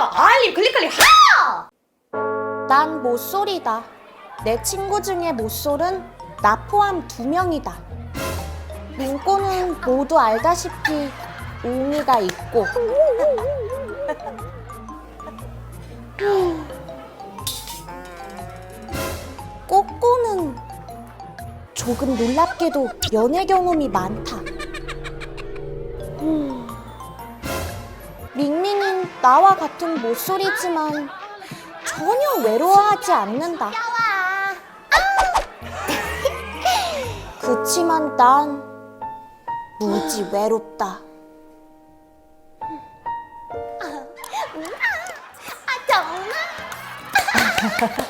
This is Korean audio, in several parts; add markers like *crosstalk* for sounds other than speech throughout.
알림 클릭 클릭 하! 난 모쏠이다. 내 친구 중에 모쏠은 나 포함 두 명이다. 민꼬는 모두 알다시피 웅이가 있고. 꼬꼬는 조금 놀랍게도 연애 경험이 많다. 음. 밍밍은 나와 같은 모쏠이지만 전혀 외로워하지 않는다. 그치만 난 무지 외롭다. 아 정말? *laughs*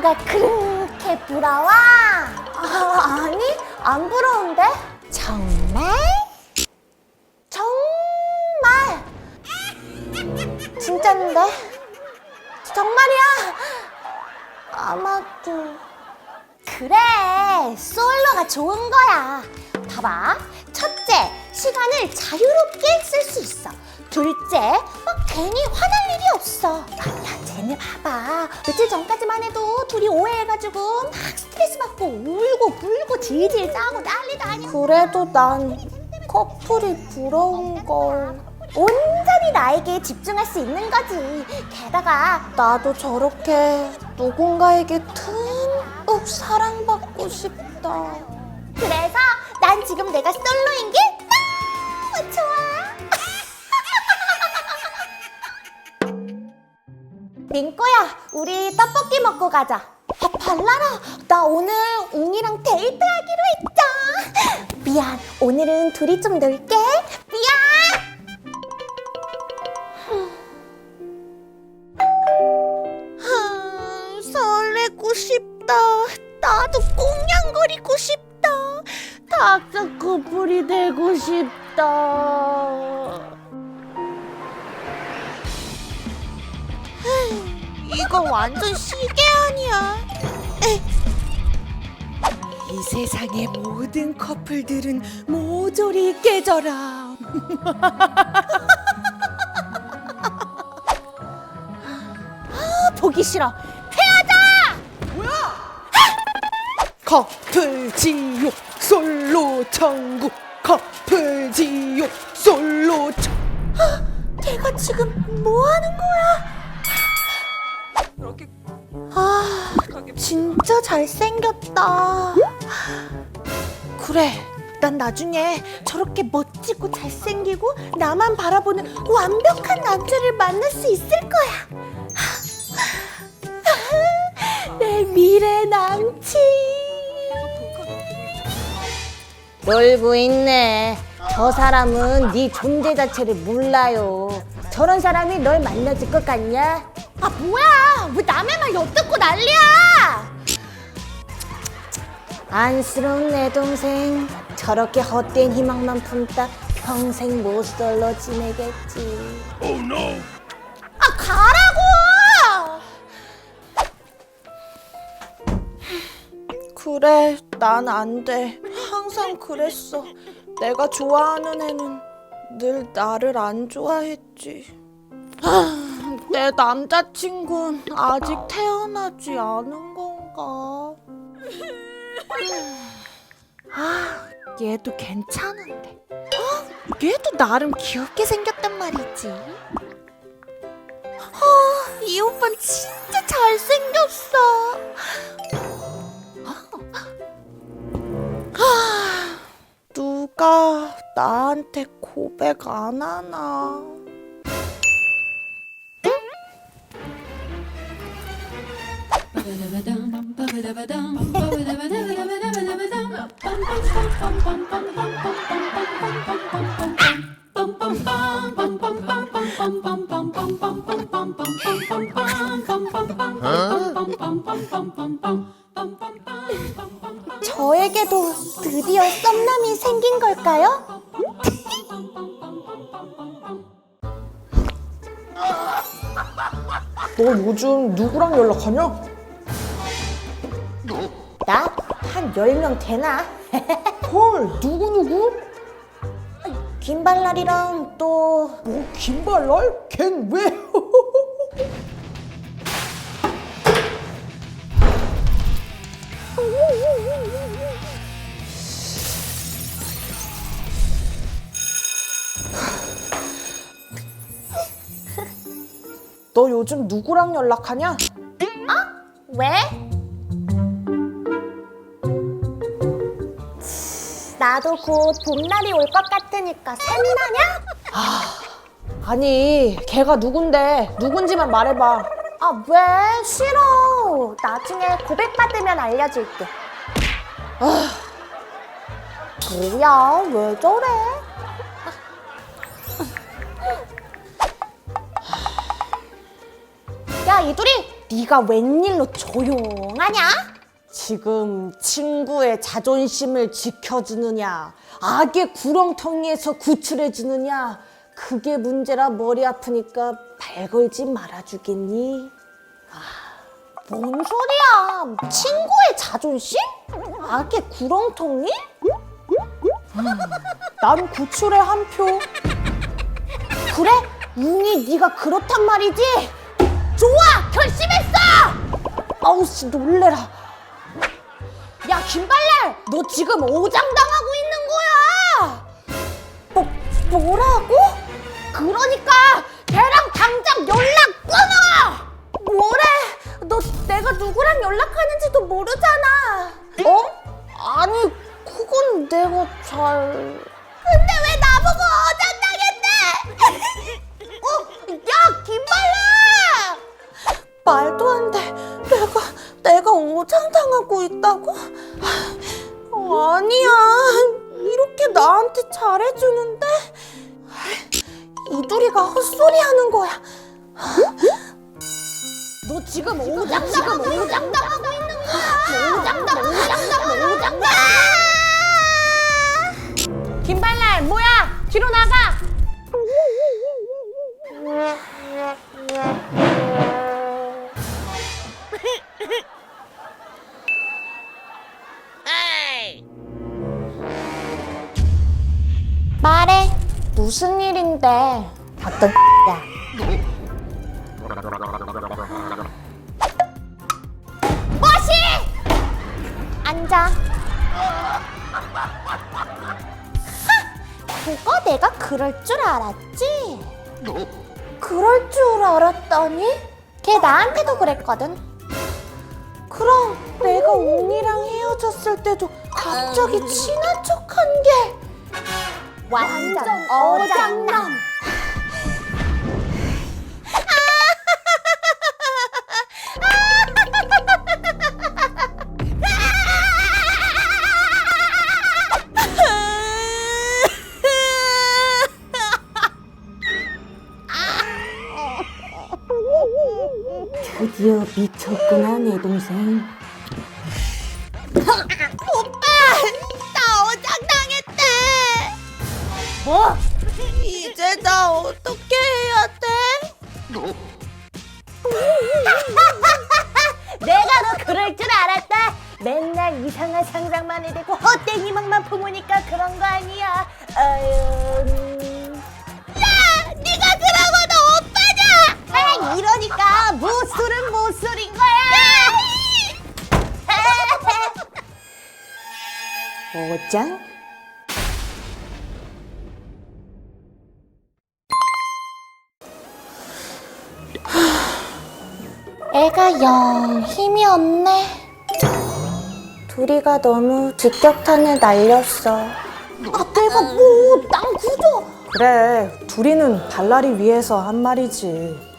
참. 민꼬가 그렇게 부러워? 아, 아니, 안 부러운데? 정말? 정말? 진짠데? 정말이야? 아마도 그래 솔로가 좋은 거야 봐봐 첫째 시간을 자유롭게 쓸 수 있어 둘째 막 괜히 화날 일이 없어 야 야 쟤네 봐봐 며칠 전까지만 해도 둘이 오해해가지고 막 스트레스 받고 울고 불고 질질 짜고 난리도 아니고 그래도 난 커플이 부러운 걸 온전히 나에게 집중할 수 있는 거지. 게다가 나도 저렇게 누군가에게 듬뿍 사랑받고 싶다. 그래서 난 지금 내가 솔로인 게 너무 좋아. 민꼬야, 우리 떡볶이 먹고 가자. 아, 발라라. 나 오늘 웅이랑 데이트하기로 했죠. 미안, 오늘은 둘이 좀 놀게. 미안. 아, 설레고 싶다. 나도 꽁냥거리고 싶다. 닭사 커플이 되고 싶다. 이거 완전 시계 아니야. 이 세상의 모든 커플들은 모조리 깨져라. 보기 싫어. 커플 지옥 솔로 천국 커플 지옥 솔로 천 걔가 지금 뭐 하는 거야? 아, 진짜 잘생겼다. 그래, 난 나중에 저렇게 멋지고 잘생기고 나만 바라보는 완벽한 남자를 만날 수 있을 거야. *laughs* 내 미래 남친. 놀고 있네. 저 사람은 네 존재 자체를 몰라요. 저런 사람이 널 만나줄 것 같냐? 아 뭐야? 왜 남의 말 엿듣고 난리야? 안쓰러운 내 동생. 저렇게 헛된 희망만 품다 평생 모쏠로 지내겠지. 아 가라고! 그래, 난 안 돼. 항상 그랬어. 내가 좋아하는 애는 늘 나를 안 좋아했지. 아, 내 남자친구는 아직 태어나지 않은 건가? 아, 얘도 괜찮은데. 아, 얘도 나름 귀엽게 생겼단 말이지. 아, 이 오빠는 진짜 잘생겼어. 아, 누가 나한테 고백 안 하나? 저에게도 드디어 썸남이 생긴 걸까요? 너 요즘 누구랑 연락하냐? 나? 한 10명 되나? *laughs* 헐 누구누구? 김발랄이랑 또 뭐 김발랄? 걘 왜? *laughs* 너 요즘 누구랑 연락하냐? 왜? 나도 곧 봄날이 올 것 같으니까 샘나냐? 아니 걔가 누군데 누군지만 말해봐 아, 왜? 싫어. 나중에 고백받으면 알려줄게. 아, 뭐야, 왜 저래? 야, 이두리, 네가 웬일로 조용하냐? 지금 친구의 자존심을 지켜주느냐 악의 구렁텅이에서 구출해주느냐 그게 문제라 머리 아프니까 발 걸지 말아주겠니? 뭔 소리야? 친구의 자존심? 악의 구렁텅이? 난 구출에 한 표. 그래? 웅이 네가 그렇단 말이지? 좋아! 결심했어! 아우 씨 놀래라. 야 김발랄! 너 지금 오장당하고 있는 거야! 뭐, 뭐라고? 그러니까 걔랑 당장 연락 끊어! 뭐래? 너 내가 누구랑 연락하는지도 모르잖아 어? 아니 그건 내가 잘... 근데 왜 나보고 오장당했대? *laughs* 어? 야 김발랄! 말도 안 돼. 오장당하고 있다고? 아, 아니야. 이렇게 나한테 잘해주는데 이두리가 헛소리하는 거야. 너 지금 오장당하고 오장당하고 있는 거야. 오장당 오장 어떤 야. 뭐시? 앉아. 하! 그거 내가 그럴 줄 알았지? 그럴 줄 알았다니? 걔 나한테도 그랬거든. 그럼 내가 웅이랑 헤어졌을 때도 갑자기 친한 척한 게 완전 어장남. 미쳤구나 내 동생. 오빠, 나 어장당했대. 뭐? 이제 나 어떻게 해야 돼? *laughs* 내가 너 그럴 줄 알았다. 맨날 이상한 상상만 해대고 헛된 희망만 품으니까 그런 거 아니야. 아유. 음. 모쏠은 모쏠인 거야. *laughs* 어장? 애가 영 힘이 없네. 둘이가 너무 직격탄을 날렸어. 아, 내가 뭐, 난 구조. 그래 둘이는 발랄이 위해서 한 말이지.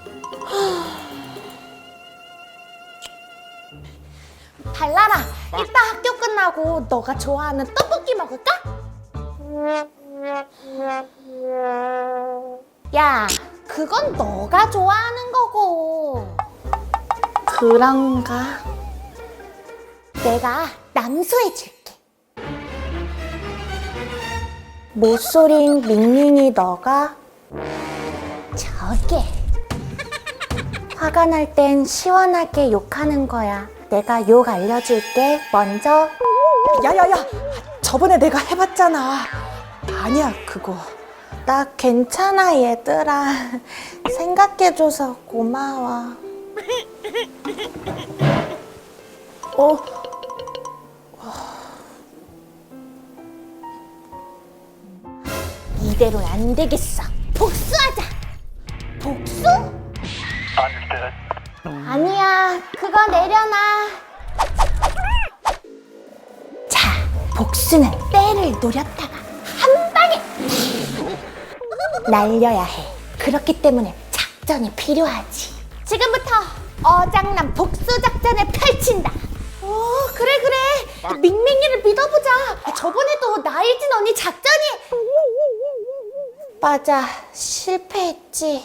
끝나고 너가 좋아하는 떡볶이 먹을까? 야, 그건 너가 좋아하는 거고. 그런가? 내가 남소해줄게. 모쏠인 밍밍이 너가 저게 화가 날 땐 시원하게 욕하는 거야. 내가 욕 알려줄게. 먼저 야야야 저번에 내가 해봤잖아 아니야 그거 나 괜찮아 얘들아. 생각해줘서 고마워. 어? 이대로는 안 되겠어. 복수하자. 복수? 아니야, 그거 내려놔. 자, 복수는 때를 노렸다가 한 방에 날려야 해. 그렇기 때문에 작전이 필요하지. 지금부터 어장난 복수 작전을 펼친다. 오, 그래 그래. 밍밍이를 믿어보자. 저번에도 나이진 언니 작전이 맞아, 실패했지.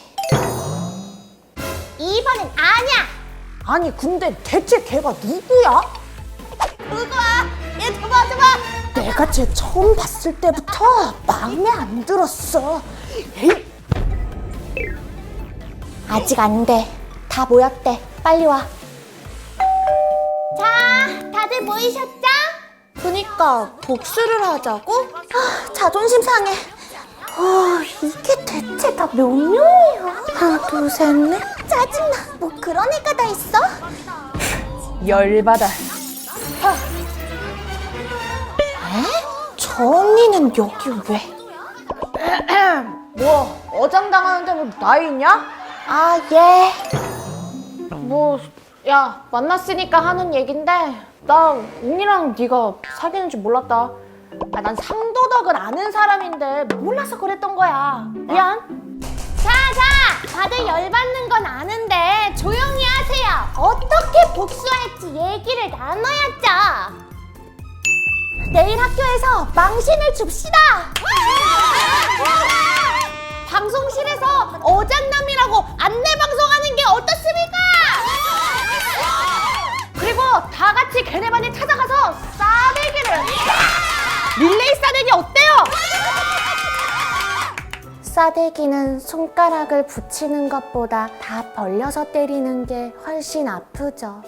이번엔 아니야. 아니 근데 대체 걔가 누구야? 그거야. 얘 잡아 잡아. 내가 쟤 처음 봤을 때부터 마음에 안 들었어 아직 안 돼. 다 모였대. 빨리 와. 자, 다들 모이셨죠? 그니까 복수를 하자고? 아, 자존심 상해. 아, 이게 대체 다 몇 명이야? 하나, 둘, 셋, 넷. 짜증나. 뭐 그런 애가 다 있어? 열받아 저 언니는 여기 왜? 뭐 어장당하는데 뭐 나이 있냐? 아, 예. 뭐 야 만났으니까 하는 얘긴데 나 웅이랑 네가 사귀는 줄 몰랐다 아, 난 상도덕을 아는 사람인데 몰라서 그랬던 거야 미안 자, 자, 다들 열받는 건 아는데 조용히 하세요. 어떻게 복수할지 얘기를 나눠야죠. 내일 학교에서 망신을 줍시다. 방송실에서 어장남이라고 안내 방송하는 게 어떻습니까? 그리고 다 같이 걔네 반에 찾아가서 싸대기를 릴레이 싸대기 어때요? 싸대기는 손가락을 붙이는 것보다 다 벌려서 때리는 게 훨씬 아프죠.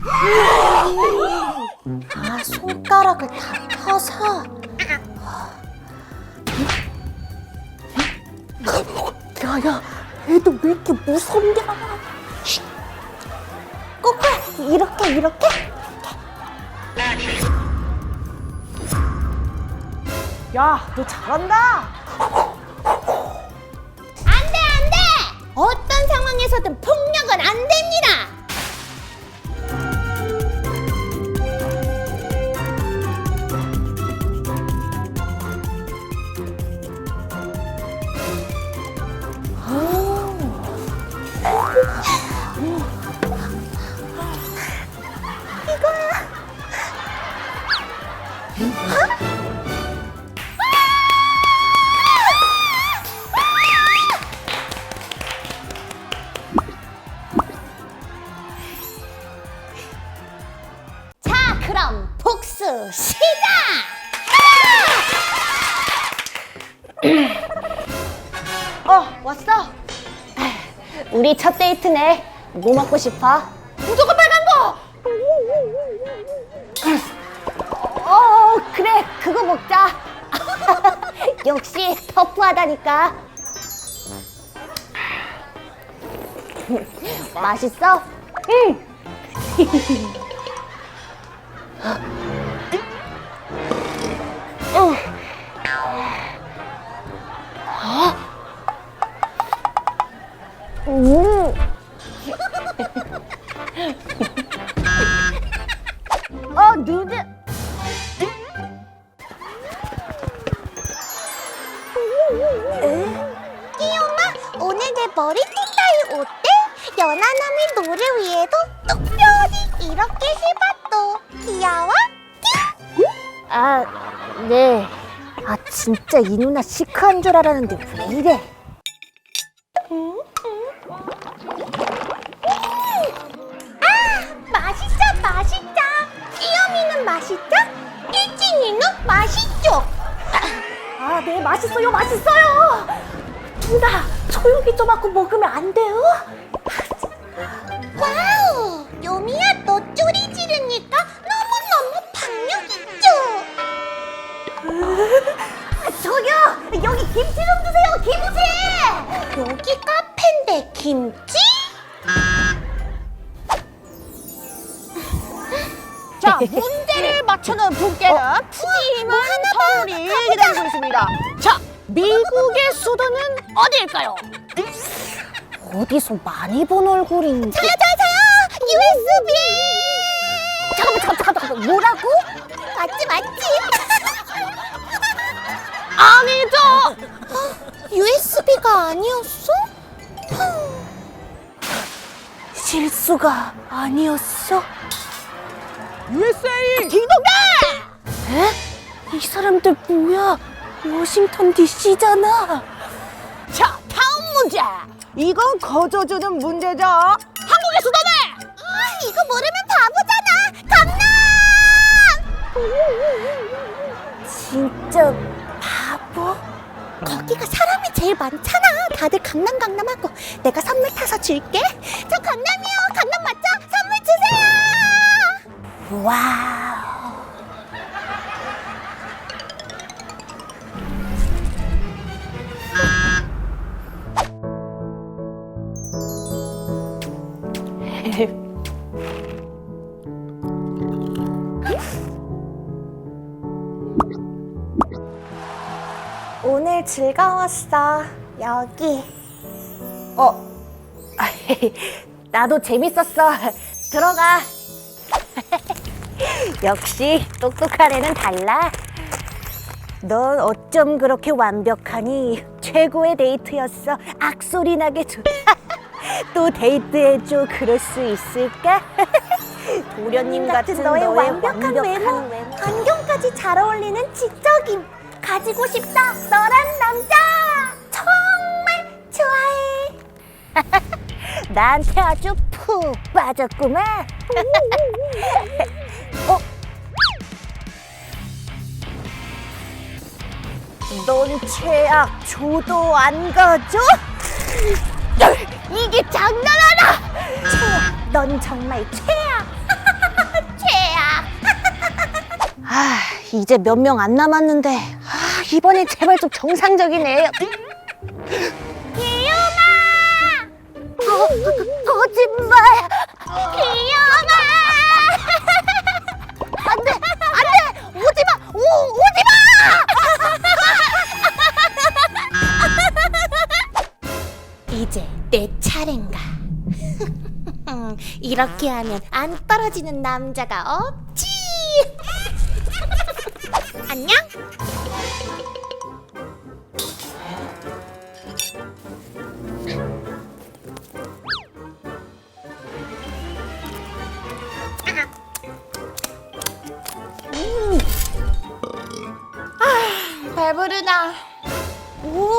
*laughs* 아, 손가락을 다 펴서. 야 야 애도 왜 이렇게 무섭냐 꼬꼬야, 이렇게, 이렇게? 야 너 잘한다 안 돼, 안 돼! 어떤 상황에서든 폭력은 안 됩니다! 시작! 어, 왔어? 우리 첫 데이트네. 뭐 먹고 싶어? 무조건 빨간 거! 어, 그래, 그거 먹자. *laughs* 역시 터프하다니까. 맛있어? 응. *laughs* 이 누나 시크한 줄 알았는데 왜 이래? 아 맛있어 맛있어! 귀염이는 맛있다 일진이누 맛있죠 아 네 맛있어요 맛있어요 누나 조용히 좀 하고 먹으면 안 돼요? 와 김치 좀 주세요 김치 여기 카페인데 김치? 자, *laughs* 문제를 맞추는 분께는 푸짐한 선물이 기다리고 있습니다. 자, 미국의 수도는 어디일까요? 어디서 많이 본 얼굴인지. 저요, 저요, 저요! USB! 잠깐만, 잠깐만, 잠깐만. 뭐라고? 맞지, 맞지? *laughs* 아니죠! USB가 아니었어? 실수가 아니었어? USA! 딩동댕! 에? 이 사람들 뭐야? 워싱턴 DC잖아. 자, 다음 문제. 이건 거저 주는 문제죠. 한국의 수도는 아, 이거 모르면 바보잖아! 강남! 진짜 거기가 사람이 제일 많잖아. 다들 강남 강남하고 내가 선물 타서 줄게. 저 강남이요. 강남 맞죠? 선물 주세요. 와 즐거웠어 여기 어, *laughs* 나도 재밌었어. 들어가. *laughs* 역시 똑똑한 애는 달라. 넌 어쩜 그렇게 완벽하니? 최고의 데이트였어. 악소리 나게 줘. *laughs* 또 데이트해줘. 그럴 수 있을까? 도련님 같은, 너의, 완벽한, 외모, 안경까지 잘 어울리는 지적임. 가지고 싶다. 너란 남자. 정말 좋아해. *laughs* 나한테 아주 푹 빠졌구만. *laughs* 어? 넌 최악 조도 안 가져? 이게 장난하나? 최악, 넌 정말 최악. *laughs* 최악. 아, 이제 몇 명 안 남았는데 아, 이번엔 제발 좀 정상적인 애. 기욤아! 거, 거짓말! 기욤아! 안돼, 안돼, 오지 마, 오, 오지 마! 이제 내 차례인가? *laughs* 이렇게 하면 안 떨어지는 남자가 없지. 안녕. 아, 배부르다. 오,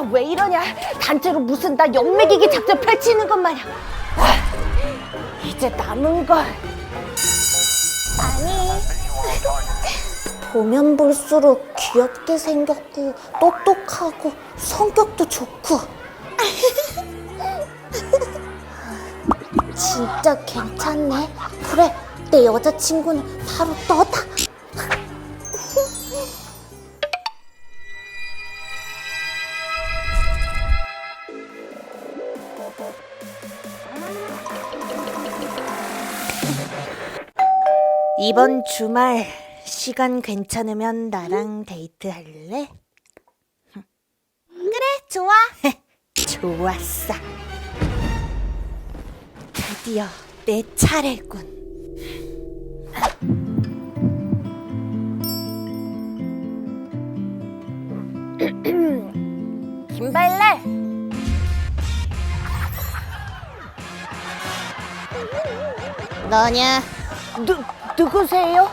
다 왜 이러냐? 단체로 무슨 나 영매기기 작전 펼치는 것 마냥. 아, 이제 남은 걸. 아니 보면 볼수록 귀엽게 생겼고 똑똑하고 성격도 좋고 *laughs* 진짜 괜찮네 그래 내 여자친구는 바로 너다 이번 주말 시간 괜찮으면 나랑 데이트 할래? 그래 좋아 *laughs* 좋았어. 드디어 내 차례군. *clears throat* 김발레. 너냐 누 누구세요?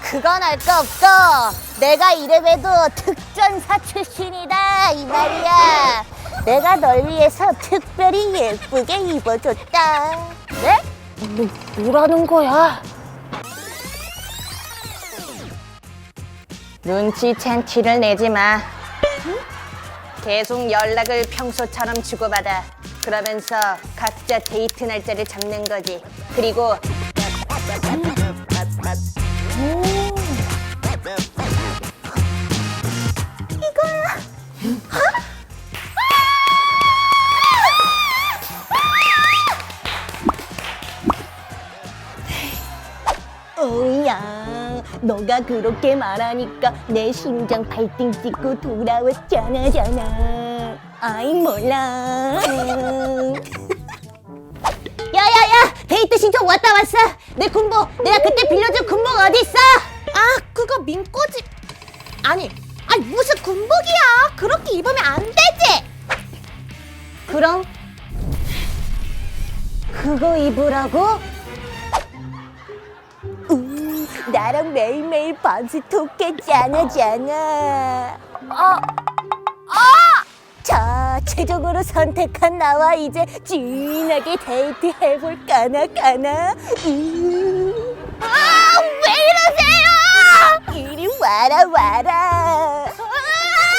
그건 알 거 없고 내가 이래봬도 특전사 출신이다 이 말이야 내가 널 위해서 특별히 예쁘게 입어줬다 네? 뭐, 뭐라는 거야? 눈치챈 티를 내지 마. 계속 연락을 평소처럼 주고받아. 그러면서 각자 데이트 날짜를 잡는 거지. 그리고 어야 너가 그렇게 말하니까 내 심장 발등 찍고 돌아왔잖아 잖아. 아이 몰라. *laughs* 야야야 데이트 신청 왔다 왔어 내 군복 내가 그때 빌려준 군복 어딨어 아, 그거 민꼬집. 아니, 아니 무슨 군복이야? 그렇게 입으면 안 되지. 그럼 그거 입으라고? 음, 나랑 매일매일 밤새 톡했잖아 잖아 아, 아! 자, 최종으로 선택한 나와 이제 진하게 데이트 해볼까나 까나? 음. 아, 왜 이러세요? 이리 와라 와라.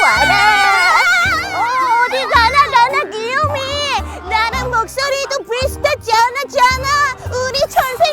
와라. 어, 어디 가나 가나 귀요미. 나랑 목소리도 비슷하잖아 잖아. 우리 천사